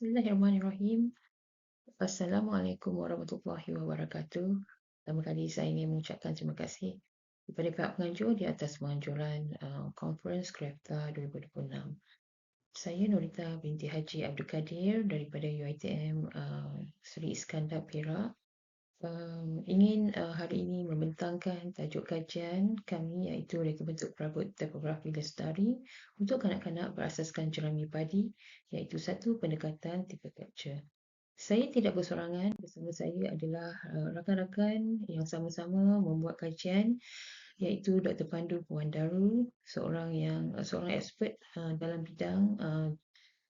Bismillahirrahmanirrahim. Assalamualaikum warahmatullahi wabarakatuh. Pertama kali saya ingin mengucapkan terima kasih kepada pihak penganjur di atas penganjuran uh, Conference Krafta 2026. Saya Norita binti Haji Abdul Kadir daripada UiTM uh, Seri Iskandar Perak um, ingin uh, hari ini membentangkan tajuk kajian kami iaitu reka bentuk perabot topografi lestari untuk kanak-kanak berasaskan jerami padi iaitu satu pendekatan tipe capture. Saya tidak bersorangan, bersama saya adalah uh, rakan-rakan yang sama-sama membuat kajian iaitu Dr. Pandu Puan Daru, seorang yang uh, seorang expert uh, dalam bidang uh,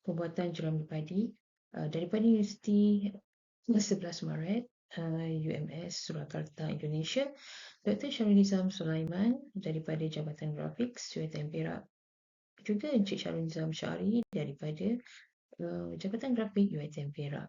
pembuatan jerami padi uh, daripada Universiti 11 Maret UMS Surakarta Indonesia Dr. Syarul Nizam Sulaiman daripada Jabatan Grafik UiTM Perak juga Encik Syarul Nizam Syari daripada uh, Jabatan Grafik UiTM Perak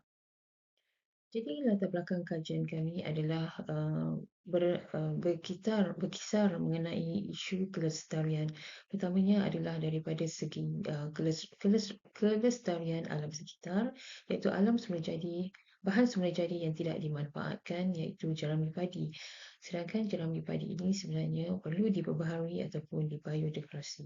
jadi latar belakang kajian kami adalah uh, ber, uh, berkisar, berkisar mengenai isu kelestarian. Pertamanya adalah daripada segi uh, keles, keles, kelestarian alam sekitar iaitu alam semula jadi bahan semula jadi yang tidak dimanfaatkan iaitu jerami padi. Sedangkan jerami padi ini sebenarnya perlu diperbaharui ataupun dibiodegradasi.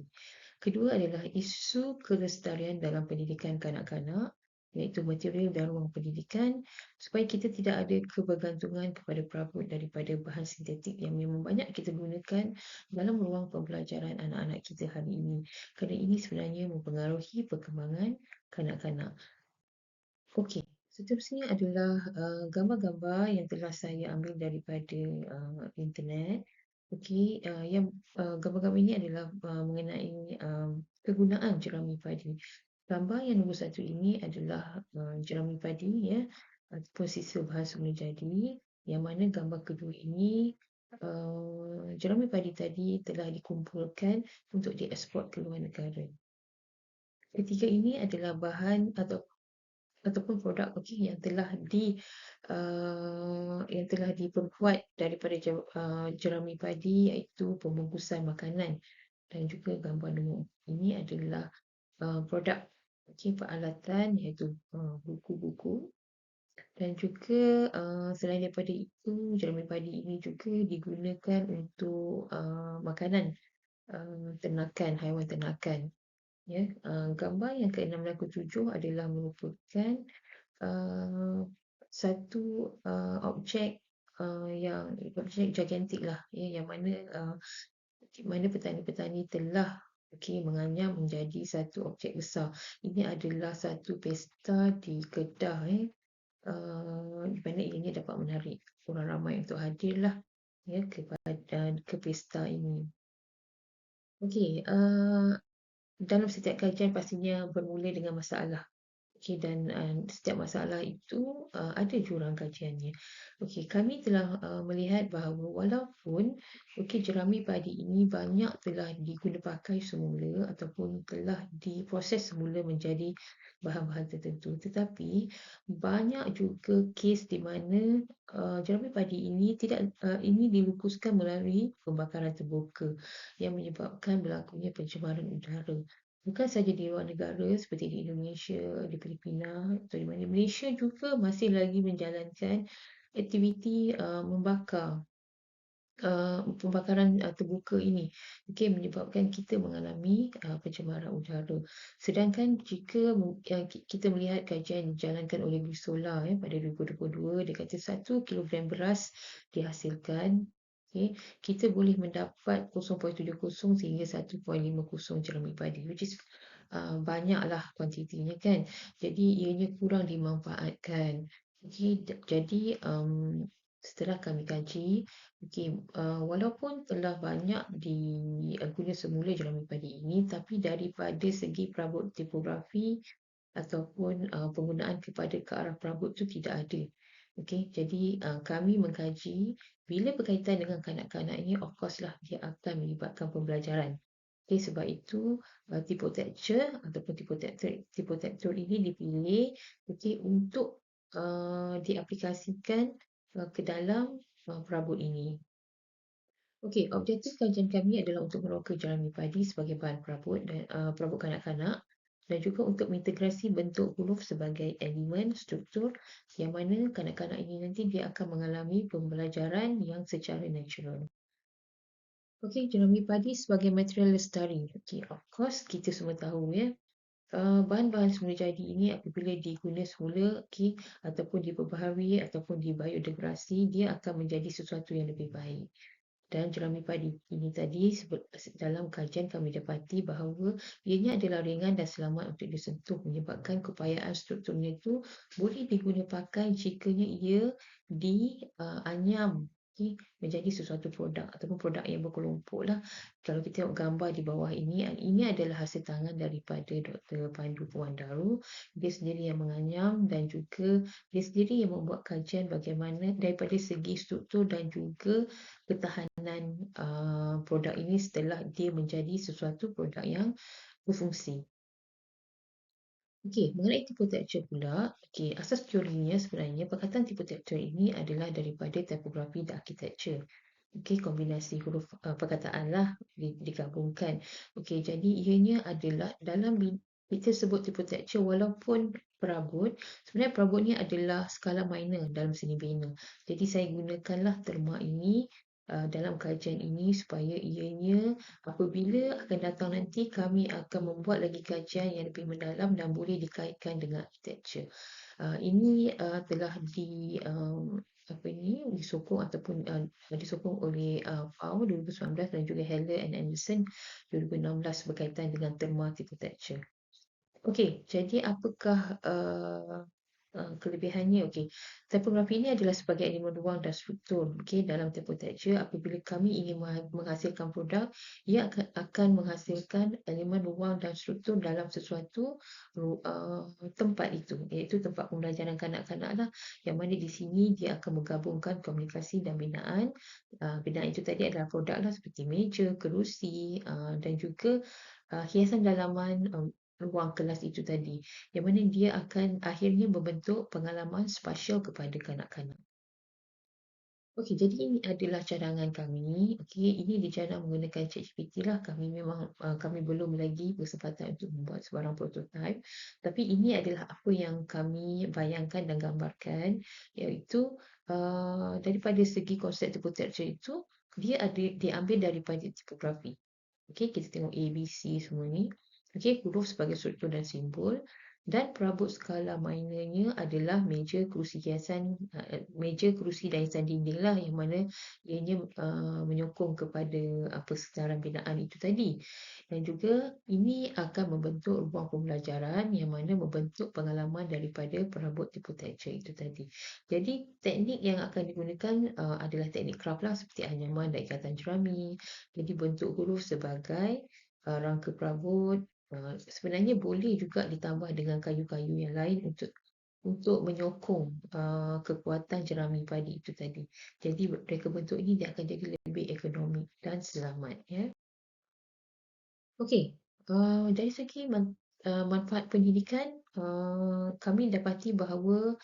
Kedua adalah isu kelestarian dalam pendidikan kanak-kanak iaitu material dan ruang pendidikan supaya kita tidak ada kebergantungan kepada perabot daripada bahan sintetik yang memang banyak kita gunakan dalam ruang pembelajaran anak-anak kita hari ini. Kerana ini sebenarnya mempengaruhi perkembangan kanak-kanak. Okey. Seterusnya adalah uh, gambar-gambar yang telah saya ambil daripada uh, internet. Okey, uh, yang uh, gambar-gambar ini adalah uh, mengenai um, kegunaan jerami padi. Gambar yang nombor satu ini adalah uh, jerami padi ya, ataupun sisa bahan semula jadi. Yang mana gambar kedua ini uh, jerami padi tadi telah dikumpulkan untuk dieksport ke luar negara. Ketiga ini adalah bahan atau ataupun produk okey yang telah di uh, yang telah diperbuat daripada uh, jerami padi iaitu pembungkusan makanan dan juga gambar nombor ini adalah uh, produk okey peralatan iaitu uh, buku-buku dan juga uh, selain daripada itu jerami padi ini juga digunakan untuk uh, makanan uh, ternakan haiwan ternakan Ya, uh, gambar yang ke-6 dan ke-7 adalah merupakan uh, satu uh, objek uh, yang objek gigantik lah ya, yang mana uh, mana petani-petani telah okay, menganyam menjadi satu objek besar. Ini adalah satu pesta di Kedah eh. Uh, mana ini dapat menarik orang ramai untuk hadirlah ya kepada ke pesta ini. Okey, uh, dalam setiap kajian pastinya bermula dengan masalah. Okay, dan uh, setiap masalah itu uh, ada jurang kajiannya. Okay, kami telah uh, melihat bahawa walaupun okay, jerami padi ini banyak telah diguna pakai semula ataupun telah diproses semula menjadi bahan-bahan tertentu. Tetapi banyak juga kes di mana uh, jerami padi ini tidak uh, ini dilukuskan melalui pembakaran terbuka yang menyebabkan berlakunya pencemaran udara bukan saja di luar negara seperti di Indonesia, di Filipina atau di mana Malaysia juga masih lagi menjalankan aktiviti uh, membakar uh, pembakaran uh, terbuka ini okay, menyebabkan kita mengalami uh, pencemaran udara. Sedangkan jika uh, kita melihat kajian dijalankan oleh Gusola eh, pada 2022 dia kata 1 kg beras dihasilkan okay, kita boleh mendapat 0.70 sehingga 1.50 jerami padi which is uh, banyaklah kuantitinya kan? Jadi ianya kurang dimanfaatkan. Okay, jadi um, setelah kami kaji okay, uh, walaupun telah banyak diguna semula jerami padi ini tapi daripada segi perabot tipografi ataupun uh, penggunaan kepada ke arah perabot itu tidak ada Okay, jadi uh, kami mengkaji bila berkaitan dengan kanak-kanak ini, of course lah dia akan melibatkan pembelajaran. Okay, sebab itu uh, tipotecture ataupun tipotector, tipotector ini dipilih okay, untuk uh, diaplikasikan uh, ke dalam uh, perabot ini. Okey, objektif kajian kami adalah untuk meroka jerami padi sebagai bahan perabot dan uh, perabot kanak-kanak dan juga untuk mengintegrasi bentuk huruf sebagai elemen struktur yang mana kanak-kanak ini nanti dia akan mengalami pembelajaran yang secara natural. Okey, jerami padi sebagai material lestari. Okey, of course kita semua tahu ya. Uh, bahan-bahan semula jadi ini apabila diguna semula okay, ataupun diperbaharui ataupun dibiodegradasi dia akan menjadi sesuatu yang lebih baik dan jerami padi. Ini tadi dalam kajian kami dapati bahawa ianya adalah ringan dan selamat untuk disentuh menyebabkan kepayaan strukturnya itu boleh diguna pakai jikanya ia dianyam uh, okay, menjadi sesuatu produk ataupun produk yang berkelompok lah. Kalau kita tengok gambar di bawah ini, ini adalah hasil tangan daripada Dr. Pandu Puandaru. Dia sendiri yang menganyam dan juga dia sendiri yang membuat kajian bagaimana daripada segi struktur dan juga ketahanan uh, produk ini setelah dia menjadi sesuatu produk yang berfungsi. Okey, mengenai tipu texture pula, okey, asas teorinya sebenarnya perkataan tipu texture ini adalah daripada typography dan architecture. Okey, kombinasi huruf uh, perkataan lah digabungkan. Okey, jadi ianya adalah dalam kita sebut tipu texture walaupun perabot, sebenarnya perabot ni adalah skala minor dalam seni bina. Jadi saya gunakanlah terma ini dalam kajian ini supaya ianya apabila akan datang nanti kami akan membuat lagi kajian yang lebih mendalam dan boleh dikaitkan dengan architecture. Uh, ini uh, telah di um, apa ini disokong ataupun uh, disokong oleh FAO 2019 dan juga Heller and Anderson 2016 berkaitan dengan terma architecture. Okey, jadi apakah uh, Uh, kelebihannya okey. Typography ini adalah sebagai elemen ruang dan struktur okey dalam typotexture apabila kami ingin menghasilkan produk ia akan, akan menghasilkan elemen ruang dan struktur dalam sesuatu uh, tempat itu iaitu tempat pembelajaran kanak-kanak lah. Yang mana di sini dia akan menggabungkan komunikasi dan binaan. Uh, binaan itu tadi adalah produk lah seperti meja kerusi uh, dan juga uh, hiasan dalaman um, ruang kelas itu tadi yang mana dia akan akhirnya membentuk pengalaman spasial kepada kanak-kanak. Okey, jadi ini adalah cadangan kami. Okey, ini dicanang menggunakan ChatGPT lah. Kami memang uh, kami belum lagi bersempatan untuk membuat sebarang prototype. Tapi ini adalah apa yang kami bayangkan dan gambarkan iaitu uh, daripada segi konsep typotexture itu dia ada diambil daripada tipografi. Okey, kita tengok ABC semua ni. Okey, huruf sebagai struktur dan simbol. Dan perabot skala minornya adalah meja kerusi hiasan uh, meja kerusi dan hiasan dinding lah yang mana ianya uh, menyokong kepada apa secara binaan itu tadi. Dan juga ini akan membentuk ruang pembelajaran yang mana membentuk pengalaman daripada perabot tipu texture itu tadi. Jadi teknik yang akan digunakan uh, adalah teknik craft lah seperti anyaman dan ikatan jerami. Jadi bentuk huruf sebagai uh, rangka perabot Uh, sebenarnya boleh juga ditambah dengan kayu-kayu yang lain untuk untuk menyokong uh, kekuatan jerami padi itu tadi. Jadi reka bentuk ini dia akan jadi lebih ekonomi dan selamat ya. Okey, uh, dari segi man, uh, manfaat pendidikan uh, kami dapati bahawa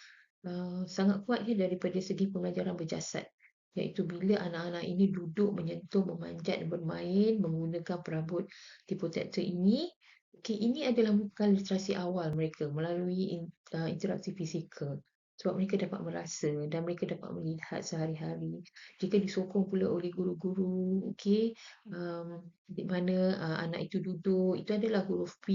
uh, sangat kuat ya daripada segi pembelajaran berjasad iaitu bila anak-anak ini duduk menyentuh, memanjat bermain menggunakan perabot tipu ini Okay, ini adalah bukan literasi awal mereka melalui uh, interaksi fizikal. Sebab mereka dapat merasa dan mereka dapat melihat sehari-hari. Jika disokong pula oleh guru-guru, okay, um, di mana uh, anak itu duduk, itu adalah huruf P.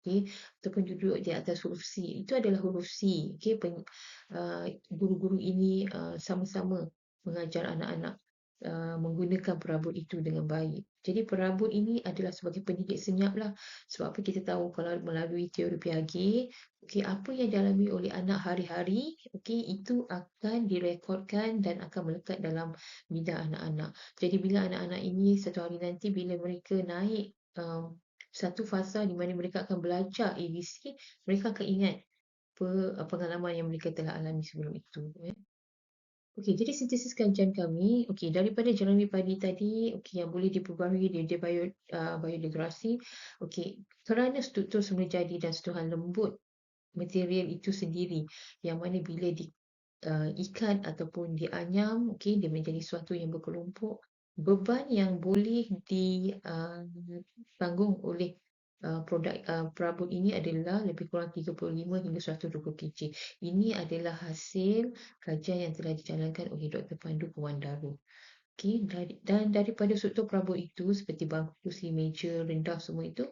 Okay, ataupun duduk di atas huruf C. Itu adalah huruf C. Pen, uh, guru-guru ini uh, sama-sama mengajar anak-anak Uh, menggunakan perabot itu dengan baik. Jadi perabot ini adalah sebagai pendidik senyap lah. Sebab apa kita tahu kalau melalui teori Piaget, okay, apa yang dialami oleh anak hari-hari, okay, itu akan direkodkan dan akan melekat dalam minda anak-anak. Jadi bila anak-anak ini satu hari nanti bila mereka naik um, satu fasa di mana mereka akan belajar ABC, mereka akan ingat pengalaman yang mereka telah alami sebelum itu. Eh. Okey, jadi sintesis kajian kami, okey, daripada jerami padi tadi, okey, yang boleh diperbarui dia, dia bio, uh, biodegradasi, okey, kerana struktur semula jadi dan sentuhan lembut material itu sendiri, yang mana bila di uh, ikat ataupun dianyam, okey, dia menjadi sesuatu yang berkelompok, beban yang boleh ditanggung uh, oleh uh, produk uh, perabot ini adalah lebih kurang 35 hingga 120 kg. Ini adalah hasil kajian yang telah dijalankan oleh Dr. Pandu Pewandaru. Okay, dan daripada struktur perabot itu seperti bangku, kursi, meja, rendah semua itu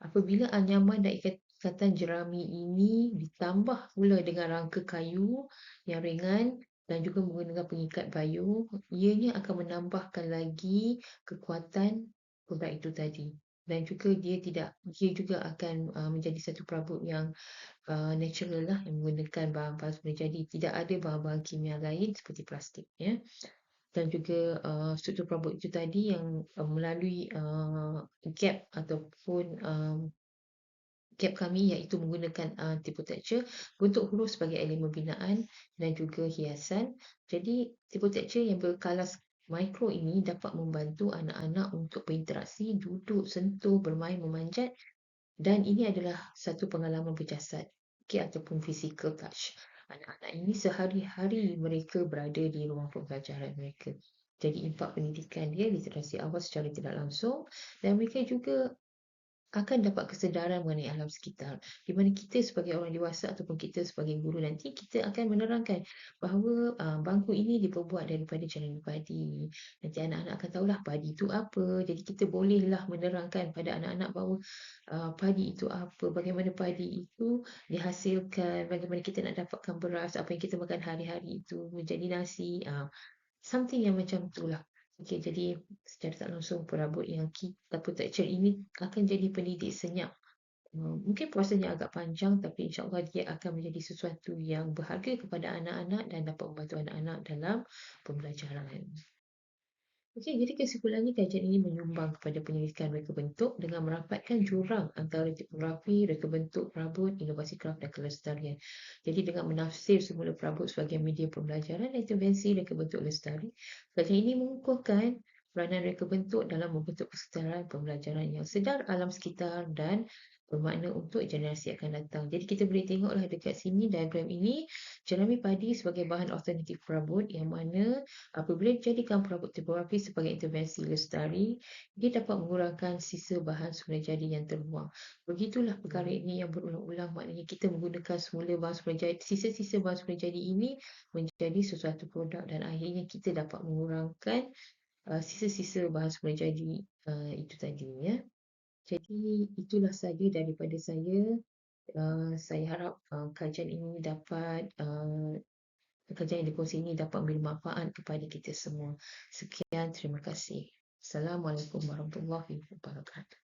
apabila anyaman dan ikatan jerami ini ditambah pula dengan rangka kayu yang ringan dan juga menggunakan pengikat bayu ianya akan menambahkan lagi kekuatan produk itu tadi dan juga dia tidak dia juga akan uh, menjadi satu perabot yang uh, natural lah yang menggunakan bahan-bahan semula jadi. Tidak ada bahan-bahan kimia lain seperti plastik ya. Dan juga uh, struktur perabot itu tadi yang uh, melalui uh, gap ataupun um, gap kami iaitu menggunakan uh, tipe texture bentuk huruf sebagai elemen binaan dan juga hiasan. Jadi tipe texture yang berkalas Mikro ini dapat membantu anak-anak untuk berinteraksi, duduk, sentuh, bermain, memanjat dan ini adalah satu pengalaman berjasad okay, ataupun physical touch. Anak-anak ini sehari-hari mereka berada di ruang pembelajaran mereka. Jadi impak pendidikan dia literasi awal secara tidak langsung dan mereka juga akan dapat kesedaran mengenai alam sekitar. Di mana kita sebagai orang dewasa ataupun kita sebagai guru nanti, kita akan menerangkan bahawa uh, bangku ini diperbuat daripada jalan padi. Nanti anak-anak akan tahulah padi itu apa. Jadi kita bolehlah menerangkan pada anak-anak bahawa uh, padi itu apa, bagaimana padi itu dihasilkan, bagaimana kita nak dapatkan beras, apa yang kita makan hari-hari itu menjadi nasi. Uh, something yang macam itulah. Okey, jadi secara tak langsung perabot yang kita protection ini akan jadi pendidik senyap. Uh, mungkin prosesnya agak panjang tapi insyaAllah dia akan menjadi sesuatu yang berharga kepada anak-anak dan dapat membantu anak-anak dalam pembelajaran. Okey, jadi kesimpulannya kajian ini menyumbang kepada penyelidikan reka bentuk dengan merapatkan jurang antara tipografi, reka bentuk, perabot, inovasi kraft dan kelestarian. Jadi dengan menafsir semula perabot sebagai media pembelajaran dan intervensi reka bentuk lestari, kajian ini mengukuhkan peranan reka bentuk dalam membentuk kesetaraan pembelajaran yang sedar alam sekitar dan bermakna untuk generasi akan datang. Jadi kita boleh tengoklah dekat sini diagram ini jerami padi sebagai bahan alternatif perabot yang mana apabila dijadikan perabot tipografi sebagai intervensi lestari dia dapat mengurangkan sisa bahan semula jadi yang terbuang. Begitulah perkara ini yang berulang-ulang maknanya kita menggunakan semula bahan semula jadi sisa-sisa bahan semula jadi ini menjadi sesuatu produk dan akhirnya kita dapat mengurangkan uh, sisa-sisa bahan semula jadi uh, itu tadi ya. Jadi itulah saja daripada saya. Uh, saya harap uh, kajian ini dapat uh, kajian yang dikongsi ini dapat memberi manfaat kepada kita semua. Sekian, terima kasih. Assalamualaikum warahmatullahi wabarakatuh.